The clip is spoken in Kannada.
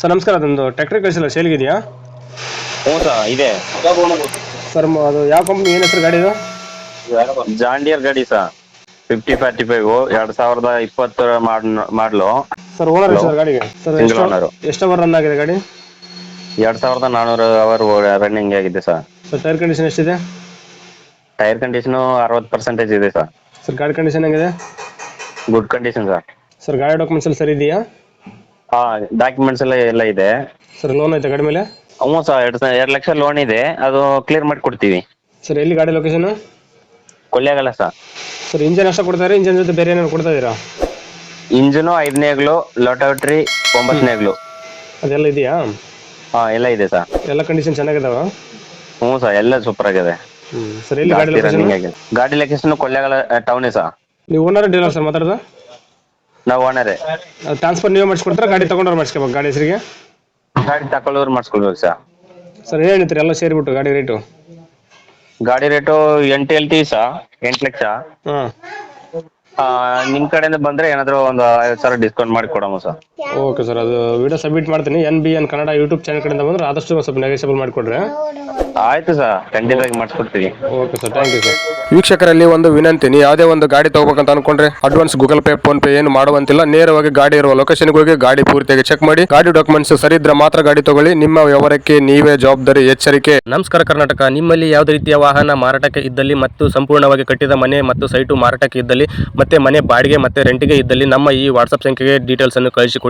ಸರ್ ನಮಸ್ಕಾರ ಅದೊಂದು ಟ್ರ್ಯಾಕ್ಟರ್ ಕಳಿಸಿಲ್ಲ ಸೇಲ್ಗಿದೆಯಾ ಹ್ಞೂ ಸರ್ ಇದೆ. ಸರ್ ಮ- ಅದು ಯಾವ ಕಂಪ್ನಿ ಏನು ಹೆಸರು ಗಾಡಿ ಇದು? ಜಾಂಡಿಯರ್ ಗಾಡಿ ಸರ್. ಫಿಫ್ಟಿ ಫಾರ್ಟಿ ಫೈವ್ ಎರಡ್ ಸಾವಿರದ ಇಪ್ಪತ್ತರ ಮಾಡ್ಲು. ಸರ್ ಓನರ್ ಸರ್ ಗಾಡಿಗೆ ಸರ್ Single ಎಷ್ಟು owner. ಎಷ್ಟು ಅವರ್ ರನ್ ಆಗಿದೆ ಗಾಡಿ? ಎರಡ್ ಸಾವಿರದ ನಾನೂರು ಅವರ್ ರನ್ನಿಂಗ್ ಆಗಿದೆ ಸರ್. ಸರ್ ಟೈರ್ ಕಂಡೀಷನ್ ಎಷ್ಟಿದೆ? ಟೈರ್ ಕಂಡೀಷನ್ ಅರವತ್ತು ಪರ್ಸೆಂಟೇಜ್ ಇದೆ ಸರ್. ಸರ್ ಗಾಡಿ ಕಂಡೀಷನ್ ಹೆಂಗಿದೆ? Good condition sir. ಸರ್ ಗಾಡಿ ಡಾಕ್ಯುಮೆಂಟ್ಸ್ ಎಲ್ಲ ಸರಿ ಇದೆಯಾ? ಹಾ ಡಾಕ್ಯುಮೆಂಟ್ಸ್ ಎಲ್ಲ ಎಲ್ಲ ಇದೆ. ಸರ್ ಲೋನ್ ಐತೆ ಗಾಡಿ ಮೇಲೆ? ಹ್ಞೂ ಸರ್ ಎರಡು ಎರಡು ಲಕ್ಷ ಲೋನ್ ಇದೆ. ಅದು ಕ್ಲಿಯರ್ ಮಾಡಿ ಕೊಡ್ತೀವಿ. ಸರ್ ಎಲ್ಲಿ ಗಾಡಿ location Kollegal sir sir engine ಅಷ್ಟೇ ಕೊಡ್ತಾರೆ? ಇಂಜನ್ ಜೊತೆ ಬೇರೆ ಏನಾದ್ರು ಕೊಡ್ತಾ ಇದ್ದೀರಾ? ಇಂಜನು ಐದನೇಗ್ಲು ಲೊಟೌಟ್ರಿ ಒಂಬತ್ತನೇಗ್ಲು ಅದೆಲ್ಲ ಇದೆಯಾ? ಹಾ ಎಲ್ಲ ಇದೆ ಸರ್ ಎಲ್ಲ ಕಂಡೀಷನ್ ಚೆನ್ನಾಗಿದಾವ? ಹ್ಞೂ ಸರ್ ಎಲ್ಲ ಸೂಪರ್ ಆಗಿದೆ. ಹ್ಞೂ ಸರ್ ಎಲ್ಲಿ ಗಾಡಿ ಲೊಕೇಶನ್ ಆಗಿದೆ. ಗಾಡಿ ಲೊಕೇಶನ್ ಕೊಳ್ಳೇಗಲ ಟೌನೇ ಸರ್ ನೀವು ಓನರ್ ಡೀಲರ್ ಸರ್ ಮಾತಾಡೋದು? ನಾವು ಓನರೇ ಟ್ರಾನ್ಸ್ಫರ್ ನೀವು ಮಾಡಿಸ್ಕೊಡ್ತಾರೆ? ಗಾಡಿ ತಗೊಂಡ್ರೆ ಮಾಡಿಸ್ಕೋಬೇಕು ಗಾಡಿ ಹೆಸರಿಗೆ? ಗಾಡಿ ತಕೊಳ್ಳೋರು ಮಾಡಿಸ್ಕೊಳ್ಬೇಕು ಸರ್. ಸರ್ ಏನು ಹೇಳ್ತೀರಿ? ಎಲ್ಲ ಸೇರಿಬಿಟ್ಟು ಗಾಡಿ ರೇಟು ಗಾಡಿ ರೇಟು ಎಂಟು ಟಿ ಸರ್ ಎಂಟು ಲಕ್ಷ. ಹಾಂ. ಆ, ನಿಮ್ ಕಡೆಯಿಂದ ಬಂದ್ರೆ ಏನಾದರೂ ಒಂದು ಐವತ್ತು ಸಾವಿರ ಡಿಸ್ಕೌಂಟ್ ಮಾಡಿ ಕೊಡೋಣ ಸರ್. ಓಕೆ ಸರ್ ಅದು ವಿಡಿಯೋ ಸಬ್ಮಿಟ್ ಮಾಡ್ತೀನಿ. N B N Kannada YouTube channel ಕಡೆಯಿಂದ ಬಂದ್ರೆ ಆದಷ್ಟು ಒಂದ್ ಸ್ವಲ್ಪ ನೆಗೆಸಬಲ್ ಮಾಡಿಕೊಡ್ರಿ. ಆಯ್ತು ಸರ್ ಖಂಡಿತವಾಗಿ ಮಾಡಿಸ್ಕೊಡ್ತೀವಿ. Okay sir thank you sir. ವೀಕ್ಷಕರಲ್ಲಿ ಒಂದು ವಿನಂತಿ ನೀವು ಯಾವುದೇ ಒಂದು ಗಾಡಿ ತಗೋಬೇಕಂತ ಅನ್ಕೊಂಡ್ರೆ advance Google Pay phone pay ಏನು ಮಾಡುವಂತಿಲ್ಲ. ನೇರವಾಗಿ ಗಾಡಿ ಇರುವ ಲೊಕೇಶನ್ಗೆ ಹೋಗಿ ಗಾಡಿ ಪೂರ್ತಿಯಾಗಿ ಚೆಕ್ ಮಾಡಿ. ಗಾಡಿ ಡಾಕ್ಯುಮೆಂಟ್ಸ್ ಸರಿ ಇದ್ರೆ ಮಾತ್ರ ಗಾಡಿ ತಗೊಳ್ಳಿ. ನಿಮ್ಮ ವ್ಯವಹಾರಕ್ಕೆ ನೀವೇ ಜವಾಬ್ದಾರಿ ಎಚ್ಚರಿಕೆ. ನಮಸ್ಕಾರ ಕರ್ನಾಟಕ. ನಿಮ್ಮಲ್ಲಿ ಯಾವುದೇ ರೀತಿಯ ವಾಹನ ಮಾರಾಟಕ್ಕೆ ಇದ್ದಲ್ಲಿ ಮತ್ತು ಸಂಪೂರ್ಣವಾಗಿ ಕಟ್ಟಿದ ಮನೆ ಮತ್ತು ಸೈಟು ಮಾರಾಟಕ್ಕೆ ಇದ್ದಲ್ಲಿ ಮತ್ತೆ ಮನೆ ಬಾಡಿಗೆ ಮತ್ತೆ ರೆಂಟಿಗೆ ಇದ್ದಲ್ಲಿ ನಮ್ಮ ಈ ವಾಟ್ಸಪ್ ಸಂಖ್ಯೆಗೆ ಡೀಟೇಲ್ಸ್ ಅನ್ನು ಕಳಿಸಿಕೊಡಿ.